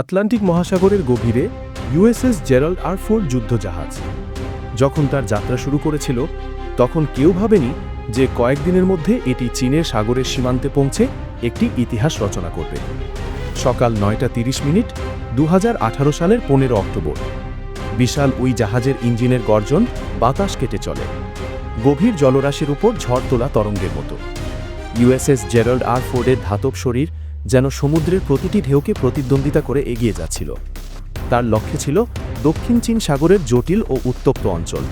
Atlantic মহাসাগরের গভীরে USS Gerald আর Ford যুদ্ধজাহাজ। যখন তার যাত্রা শুরু করেছিল, তখন কেউ ভাবেনি যে কয়েকদিনের মধ্যে এটি চীনের সাগরের সীমান্তে পৌঁছে একটি ইতিহাস রচনা করবে। সকাল নয়টা তিরিশ মিনিট দু হাজার আঠারো সালের পনেরো অক্টোবর। বিশাল ওই জাহাজের ইঞ্জিনের গর্জন বাতাস কেটে চলে। গভীর জলরাশির উপর ঝড় তোলা তরঙ্গের মতো। ইউএসএস জেরাল্ড আর ফোর্ডের ধাতব শরীর যেন সমুদ্রের প্রতিটি ঢেউকে প্রতিদ্বন্দ্বিতা করে এগিয়ে যাচ্ছিল। তার লক্ষ্যে ছিল দক্ষিণ চীন সাগরের জটিল ও উত্তপ্ত অঞ্চল,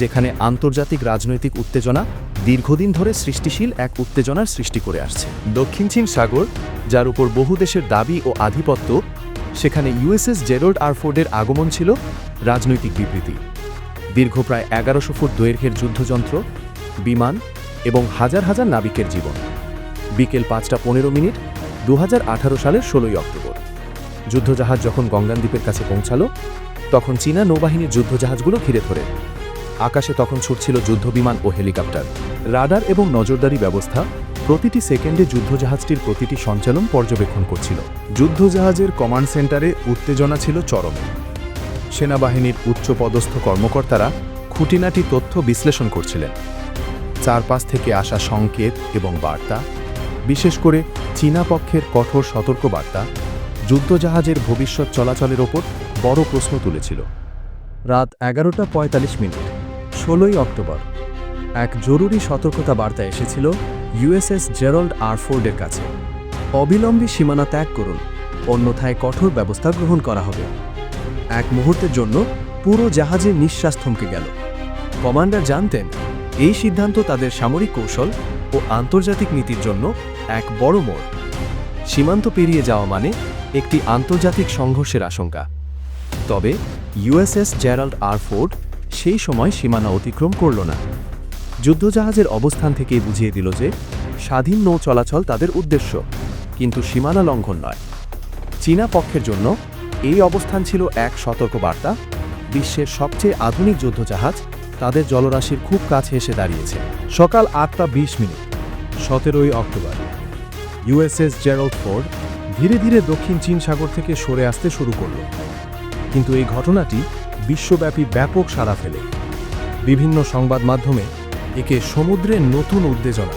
যেখানে আন্তর্জাতিক রাজনৈতিক উত্তেজনা দীর্ঘদিন ধরে সৃষ্টিশীল এক উত্তেজনার সৃষ্টি করে আসছে। দক্ষিণ চীন সাগর, যার উপর বহু দেশের দাবি ও আধিপত্য, সেখানে ইউএসএস জেরোল্ড আরফোর্ডের আগমন ছিল রাজনৈতিক বিবৃতি। দীর্ঘ প্রায় এগারোশো ফুট দৈর্ঘ্যের যুদ্ধযন্ত্র, বিমান এবং হাজার হাজার নাবিকের জীবন। বিকেল পাঁচটা পনেরো মিনিট দু হাজার আঠারো সালের ষোলোই অক্টোবর। যুদ্ধজাহাজ যখন গঙ্গান দ্বীপের কাছে পৌঁছালো, তখন চীনা নৌবাহিনীর যুদ্ধজাহাজগুলো ঘিরে ধরে। আকাশে তখন ছুটছিল যুদ্ধবিমান ও হেলিকপ্টার। রাডার এবং নজরদারি ব্যবস্থা প্রতিটি সেকেন্ডে যুদ্ধজাহাজটির প্রতিটি সঞ্চালন পর্যবেক্ষণ করছিল। যুদ্ধজাহাজের কমান্ড সেন্টারে উত্তেজনা ছিল চরম। সেনাবাহিনীর উচ্চপদস্থ কর্মকর্তারা খুঁটিনাটি তথ্য বিশ্লেষণ করছিলেন। চারপাশ থেকে আসা সংকেত এবং বার্তা বিশেষ করে চীনা পক্ষের কঠোর সতর্কবার্তা, যুদ্ধজাহাজের ভবিষ্যৎ চলাচলের ওপর বড় প্রশ্ন তুলেছিল। রাত এগারোটা পঁয়তাল্লিশ মিনিট, ষোলোই অক্টোবর, এক জরুরি সতর্কতা বার্তা এসেছিল ইউএসএস জেরল্ড আর ফোর্ডের কাছে। অবিলম্বে সীমানা ত্যাগ করুন, অন্যথায় কঠোর ব্যবস্থা গ্রহণ করা হবে। এক মুহূর্তের জন্য পুরো জাহাজের নিঃশ্বাস থমকে গেল। কমান্ডার জানতেন, এই সিদ্ধান্ত তাদের সামরিক কৌশল ও আন্তর্জাতিক নীতির জন্য এক বড় মোড়। সীমান্ত পেরিয়ে যাওয়া মানে একটি আন্তর্জাতিক সংঘর্ষের আশঙ্কা। তবে ইউএসএস জেরাল্ড আর ফোর্ড সেই সময় সীমানা অতিক্রম করল না। যুদ্ধজাহাজের অবস্থান থেকেই বুঝিয়ে দিল যে স্বাধীন নৌ চলাচল তাদের উদ্দেশ্য, কিন্তু সীমানা লঙ্ঘন নয়। চীনা পক্ষের জন্য এই অবস্থান ছিল এক সতর্কবার্তা। বিশ্বের সবচেয়ে আধুনিক যুদ্ধজাহাজ তাদের জলরাশির খুব কাছে এসে দাঁড়িয়েছে। সকাল আটটা বিশ মিনিট। সতেরোই অক্টোবর। ইউএসএস জেরাল্ড ফোর্ড ধীরে ধীরে দক্ষিণ চীন সাগর থেকে সরে আসতে শুরু করল। কিন্তু এই ঘটনাটি বিশ্বব্যাপী ব্যাপক সাড়া ফেলে। বিভিন্ন সংবাদ মাধ্যমে একে সমুদ্রের নতুন উত্তেজনা,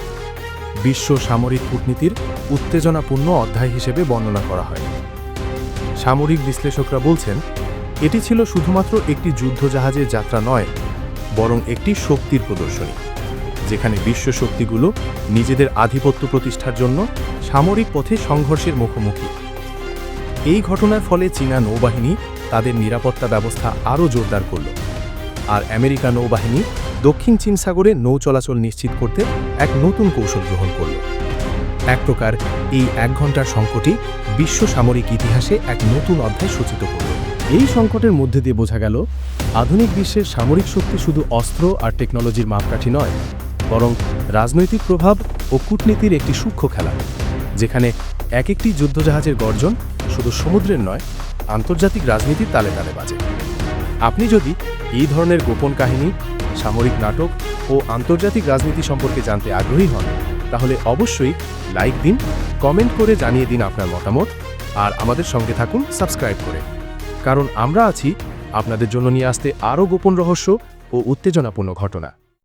বিশ্ব সামরিক কূটনীতির উত্তেজনাপূর্ণ অধ্যায় হিসেবে বর্ণনা করা হয়। সামরিক বিশ্লেষকরা বলছেন, এটি ছিল শুধুমাত্র একটি যুদ্ধজাহাজের যাত্রা নয়, বরং একটি শক্তির প্রদর্শনী। যেখানে বিশ্ব শক্তিগুলো নিজেদের আধিপত্য প্রতিষ্ঠার জন্য সামরিক পথে সংঘর্ষের মুখোমুখি। এই ঘটনার ফলে চীনা নৌবাহিনী তাদের নিরাপত্তা ব্যবস্থা আরও জোরদার করল আর আমেরিকা নৌবাহিনী দক্ষিণ চীন সাগরে নৌ চলাচল নিশ্চিত করতে এক নতুন কৌশল গ্রহণ করল। এক প্রকার এই এক ঘণ্টার সংকটই বিশ্ব সামরিক ইতিহাসে এক নতুন অধ্যায় সূচিত করল। এই সংকটের মধ্যে দিয়ে বোঝা গেল, আধুনিক বিশ্বের সামরিক শক্তি শুধু অস্ত্র আর টেকনোলজির মাপকাঠি নয় বরং রাজনৈতিক প্রভাব ও কূটনীতির একটি সূক্ষ্ম খেলা, যেখানে এক একটি যুদ্ধজাহাজের গর্জন শুধু সমুদ্রের নয়, আন্তর্জাতিক রাজনীতির তালে তালে বাজে। আপনি যদি এই ধরনের গোপন কাহিনী, সামরিক নাটক ও আন্তর্জাতিক রাজনীতি সম্পর্কে জানতে আগ্রহী হন, তাহলে অবশ্যই লাইক দিন, কমেন্ট করে জানিয়ে দিন আপনার মতামত, আর আমাদের সঙ্গে থাকুন সাবস্ক্রাইব করে। কারণ আমরা আছি আপনাদের জন্য নিয়ে আসতে আরও গোপন রহস্য ও উত্তেজনাপূর্ণ ঘটনা।